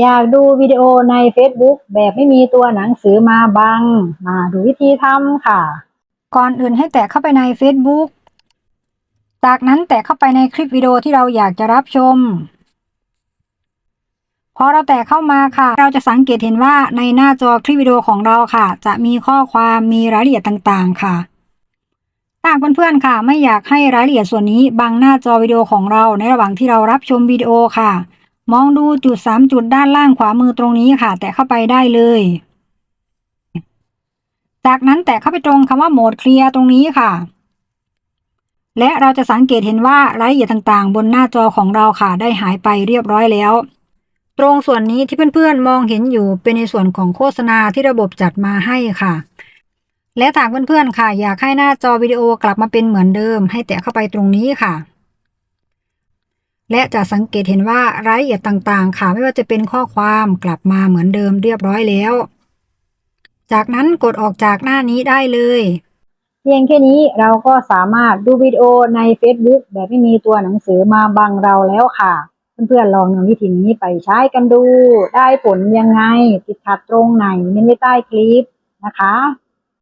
อยากดูวิดีโอใน Facebook แบบไม่มีตัวหนังสือมาบัง มาดูวิธีทำค่ะ ก่อนอื่นให้แตะเข้าไปใน Facebook จากนั้นแตะเข้าไปในคลิปวิดีโอที่เราอยากจะรับชม พอเราแตะเข้ามาค่ะ เราจะสังเกตเห็นว่าในหน้าจอคลิปวิดีโอของเราค่ะ จะมีข้อความมีรายละเอียดต่างๆ ค่ะถ้าหากเพื่อนๆค่ะ ไม่อยากให้รายละเอียดส่วนนี้บังหน้าจอวิดีโอของเราในระหว่างที่เรารับชมวิดีโอค่ะ มองดูจุดสามจุดด้านล่างขวามือตรงนี้ค่ะ แตะเข้าไปได้เลย จากนั้นแตะเข้าไปตรงคำว่าโหมดเคลียร์ตรงนี้ค่ะ และเราจะสังเกตเห็นว่ารายละเอียดต่างๆ บนหน้าจอของเราค่ะ ได้หายไปเรียบร้อยแล้ว ตรงส่วนนี้ที่เพื่อนๆมองเห็นอยู่เป็นในส่วนของโฆษณาที่ระบบจัดมาให้ค่ะและถ้าเพื่อนๆค่ะ อยากให้หน้าจอวิดีโอกลับมาเป็นเหมือนเดิม ให้แตะเข้าไปตรงนี้ค่ะ และจะสังเกตเห็นว่ารายละเอียดต่างๆ ค่ะไม่ว่าจะเป็นข้อความกลับมาเหมือนเดิมเรียบร้อยแล้ว จากนั้นกดออกจากหน้านี้ได้เลย เพียงแค่นี้เราก็สามารถดูวิดีโอใน Facebook แบบไม่มีตัวหนังสือมาบังเราแล้วค่ะ เพื่อนๆลองนำวิธีนี้ไปใช้กันดู ได้ผลยังไงติดขัดตรงไหนเม้นไว้ใต้คลิปนะคะ